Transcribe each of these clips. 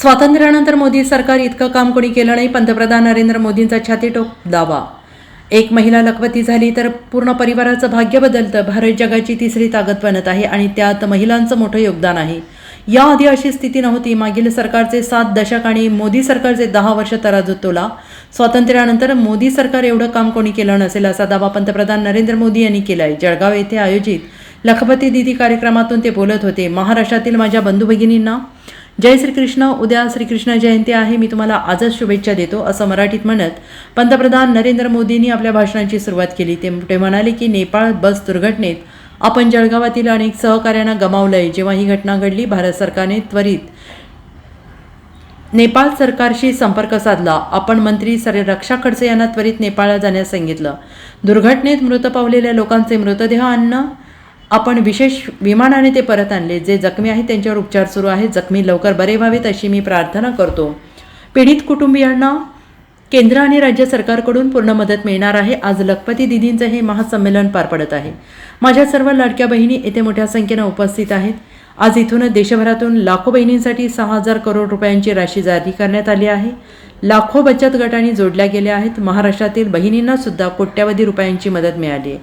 स्वातंत्र्यानंतर मोदी सरकार इतकं काम कोणी केलं नाही पंतप्रधान नरेंद्र मोदींचा छातीटोक दावा. एक महिला लखपती झाली तर पूर्ण परिवाराचं भाग्य बदलतं. भारत जगाची तिसरी ताकद बनत आहे आणि त्यात महिलांचं मोठं योगदान आहे. याआधी अशी स्थिती नव्हती. मागील सरकारचे सात दशक आणि मोदी सरकारचे दहा वर्ष तराजू तोला. स्वातंत्र्यानंतर मोदी सरकार एवढं काम कोणी केलं नसेल असा दावा पंतप्रधान नरेंद्र मोदी यांनी केला आहे जळगाव येथे आयोजित लखपती दिदी कार्यक्रमातून ते बोलत होते. महाराष्ट्रातील माझ्या बंधू भगिनींना जय श्रीकृष्ण उद्या श्रीकृष्ण जयंती आहे. मी तुम्हाला आजच शुभेच्छा देतो असं मराठीत म्हणत पंतप्रधान नरेंद्र मोदींनी आपल्या भाषणाची सुरुवात केली. ते ते म्हणाले की नेपाळ बस दुर्घटनेत आपण जळगावातील अनेक सहकाऱ्यांना गमावलंय. जेव्हा ही घटना घडली भारत सरकारने त्वरित नेपाळ सरकारशी संपर्क साधला. आपण मंत्री सर रक्षा खडसे यांना त्वरित नेपाळला जाण्यास सांगितलं. दुर्घटनेत मृत पावलेल्या लोकांचे मृतदेह आणणं आपण विशेष विमानाने ते परत आणले. जे जखमी आहेत त्यांच्यावर उपचार सुरू आहेत. जखमी लवकर बरे व्हावेत अशी मी प्रार्थना करतो. पीडित कुटुंबियांना केंद्र आणि राज्य सरकारकडून पूर्ण मदत मिळणार आहे. आज लखपती दिदींचं हे महासंमेलन पार पडत आहे. माझ्या सर्व लाडक्या बहिणी येथे मोठ्या संख्येनं उपस्थित आहेत. आज इथूनच देशभरातून लाखो बहिणींसाठी सहा हजार करोड रुपयांची राशी जारी करण्यात आली आहे. लाखो बचत गटांनी जोडल्या गेल्या आहेत. महाराष्ट्रातील बहिणींना सुद्धा कोट्यावधी रुपयांची मदत मिळाली आहे.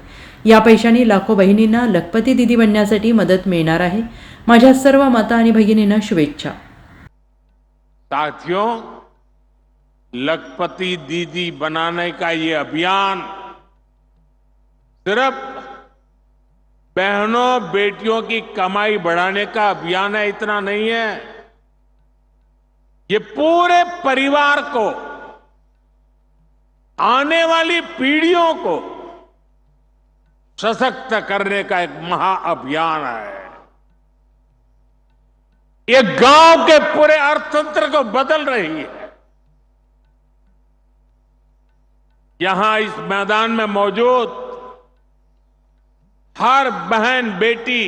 या पैशांनी लाखो बहिणींना लखपती दिदी बनण्यासाठी मदत मिळणार आहे. माझ्या सर्व माता आणि भगिनींना शुभेच्छा. साथियों, लखपति दीदी बनाने का ये अभियान सिर्फ़ बहनों, बेटियों की कमाई बढ़ाने का अभियान है, इतना नहीं है। ये पूरे परिवार को, आने वाली पीढ़ियों को सशक्त करने का एक महाअभियान है। ये गाँव के पूरे अर्थतंत्र को बदल रही है। यहाँ इस मैदान में मौजूद हर बहन बेटी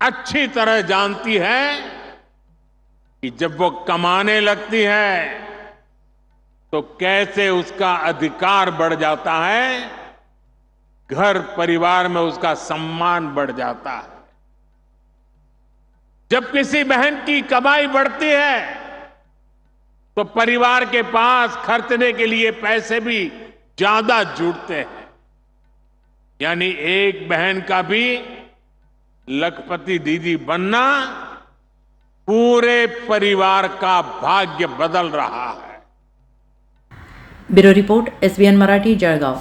अच्छी तरह जानती है कि जब वो कमाने लगती है तो कैसे उसका अधिकार बढ़ जाता है घर परिवार में उसका सम्मान बढ़ जाता है। जब किसी बहन की कमाई बढ़ती है तो परिवार के पास खर्चने के लिए पैसे भी ज़्यादा जुड़ते हैं। यानी एक बहन का भी लखपति दीदी बनना पूरे परिवार का भाग्य बदल रहा है। Bureau report S B N Marathi, Jalgaon.